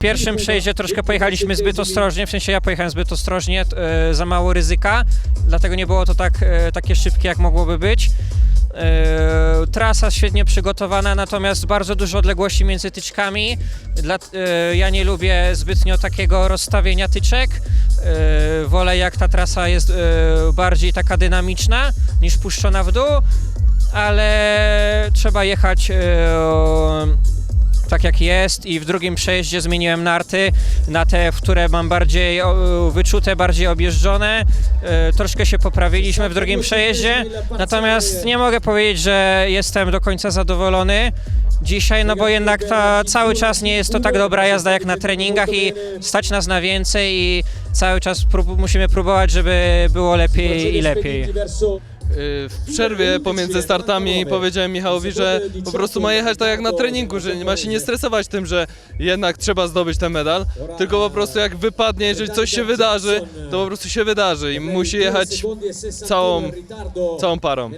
pierwszym przejeździe troszkę pojechaliśmy zbyt ostrożnie, w sensie ja pojechałem zbyt ostrożnie, e, za mało ryzyka, dlatego nie było to tak, e, takie szybkie jak mogłoby być. E, trasa świetnie przygotowana, natomiast bardzo dużo odległości między tyczkami. Dla, ja nie lubię zbytnio takiego rozstawienia tyczek. Wolę jak ta trasa jest bardziej taka dynamiczna niż puszczona w dół, ale trzeba jechać tak jak jest i w drugim przejeździe zmieniłem narty na te, które mam bardziej wyczute, bardziej objeżdżone. E, troszkę się poprawiliśmy w drugim przejeździe, natomiast nie mogę powiedzieć, że jestem do końca zadowolony dzisiaj, no bo jednak ta, cały czas nie jest to tak dobra jazda jak na treningach i stać nas na więcej i cały czas prób, musimy próbować, żeby było lepiej i lepiej. Y, W przerwie pomiędzy startami powiedziałem Michałowi, że po prostu ma jechać tak jak na treningu, że nie ma się nie stresować tym, że jednak trzeba zdobyć ten medal, tylko po prostu jak wypadnie, jeżeli coś się wydarzy, to po prostu się wydarzy i musi jechać całą, całą parą.